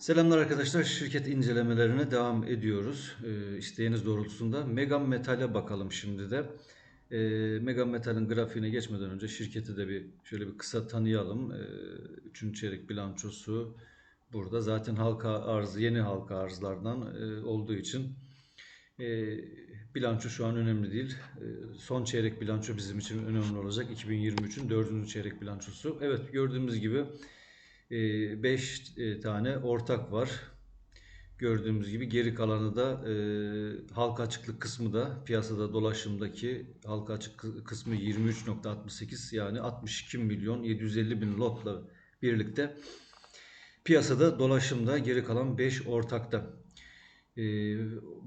Selamlar arkadaşlar. Şirket incelemelerine devam ediyoruz. Ee, isteğiniz doğrultusunda Megam Metal'e bakalım şimdi de. Ee, Megam Metal'in grafiğine geçmeden önce şirketi de bir şöyle bir kısa tanıyalım. Ee, üçüncü çeyrek bilançosu burada. Zaten halka arz, yeni halka arzlardan e, olduğu için e, bilanço şu an önemli değil. E, son çeyrek bilanço bizim için önemli olacak. 2023'ün dördüncü çeyrek bilançosu. Evet gördüğümüz gibi 5 tane ortak var. Gördüğümüz gibi geri kalanı da e, halka açıklık kısmı da piyasada dolaşımdaki halka açık kı- kısmı 23.68 yani 62 milyon 750 bin lotla birlikte piyasada dolaşımda geri kalan 5 ortakta. E,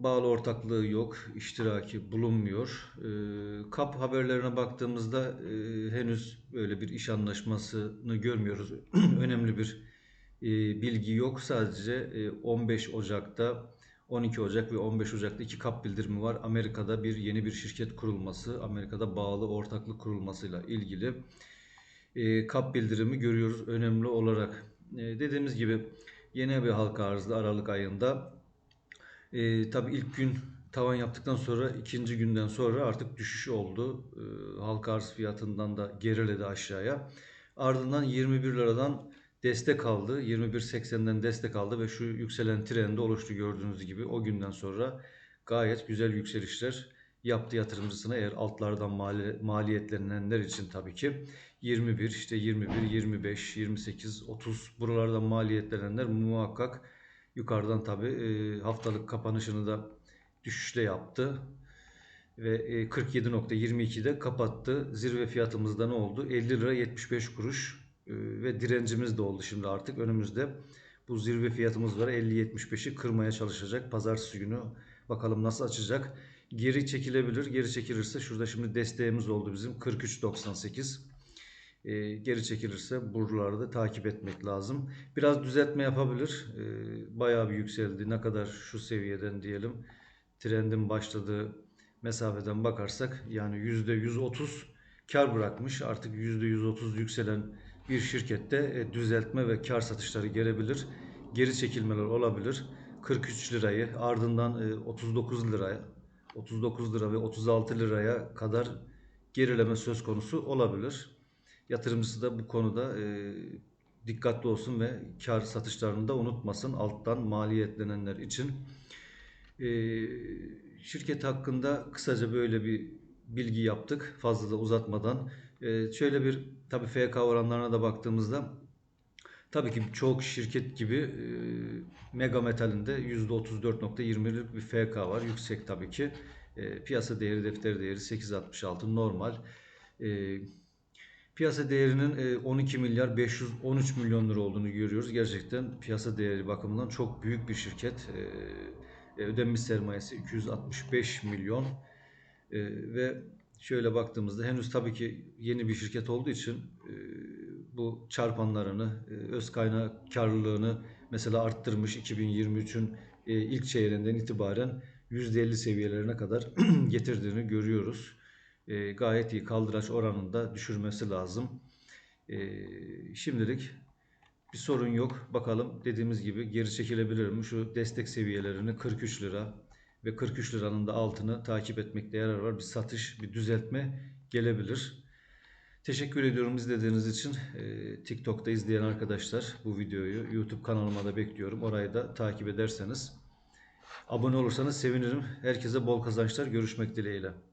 bağlı ortaklığı yok, iştiraki bulunmuyor. E, KAP haberlerine baktığımızda e, henüz böyle bir iş anlaşmasını görmüyoruz. Önemli bir e, bilgi yok. Sadece e, 15 Ocak'ta 12 Ocak ve 15 Ocak'ta iki kap bildirimi var. Amerika'da bir yeni bir şirket kurulması, Amerika'da bağlı ortaklık kurulmasıyla ilgili e, kap bildirimi görüyoruz önemli olarak. E, dediğimiz gibi yeni bir halka arzda Aralık ayında e, tabii ilk gün tavan yaptıktan sonra ikinci günden sonra artık düşüş oldu. E, halka arz fiyatından da geriledi aşağıya. Ardından 21 liradan destek aldı. 21.80'den destek aldı ve şu yükselen trendi oluştu gördüğünüz gibi. O günden sonra gayet güzel yükselişler yaptı yatırımcısına eğer altlardan mali, maliyetlenenler için tabii ki 21 işte 21 25 28 30 buralardan maliyetlenenler muhakkak yukarıdan tabii e, haftalık kapanışını da düşüşle yaptı ve e, 47.22'de kapattı. Zirve fiyatımızda ne oldu? 50 lira 75 kuruş e, ve direncimiz de oldu şimdi artık önümüzde. Bu zirve fiyatımız var 50-75'i kırmaya çalışacak. Pazartesi günü bakalım nasıl açacak. Geri çekilebilir. Geri çekilirse şurada şimdi desteğimiz oldu bizim 43.98. E, geri çekilirse buralarda takip etmek lazım. Biraz düzeltme yapabilir. E, bayağı bir yükseldi. Ne kadar şu seviyeden diyelim trendin başladığı mesafeden bakarsak yani %130 kar bırakmış. Artık %130 yükselen bir şirkette e, düzeltme ve kar satışları gelebilir. Geri çekilmeler olabilir. 43 lirayı ardından e, 39 liraya 39 lira ve 36 liraya kadar gerileme söz konusu olabilir. Yatırımcısı da bu konuda e, dikkatli olsun ve kar satışlarını da unutmasın alttan maliyetlenenler için. E, şirket hakkında kısaca böyle bir bilgi yaptık fazla da uzatmadan. E, şöyle bir tabii FK oranlarına da baktığımızda tabii ki çok şirket gibi e, Mega Metal'in de %34.20'lik bir FK var. Yüksek tabii ki. E, piyasa değeri, defter değeri 8.66 normal. E, Piyasa değerinin e, 12 milyar 513 milyon lira olduğunu görüyoruz. Gerçekten piyasa değeri bakımından çok büyük bir şirket. E, e, ödenmiş sermayesi 265 milyon. E, ve şöyle baktığımızda henüz tabii ki yeni bir şirket olduğu için e, bu çarpanlarını, e, öz kaynak karlılığını mesela arttırmış 2023'ün e, ilk çeyreğinden itibaren %50 seviyelerine kadar getirdiğini görüyoruz e, gayet iyi kaldıraç oranında düşürmesi lazım. E, şimdilik bir sorun yok. Bakalım dediğimiz gibi geri çekilebilir mi? Şu destek seviyelerini 43 lira ve 43 liranın da altını takip etmekte yarar var. Bir satış, bir düzeltme gelebilir. Teşekkür ediyorum izlediğiniz için. E, TikTok'ta izleyen arkadaşlar bu videoyu YouTube kanalıma da bekliyorum. Orayı da takip ederseniz abone olursanız sevinirim. Herkese bol kazançlar. Görüşmek dileğiyle.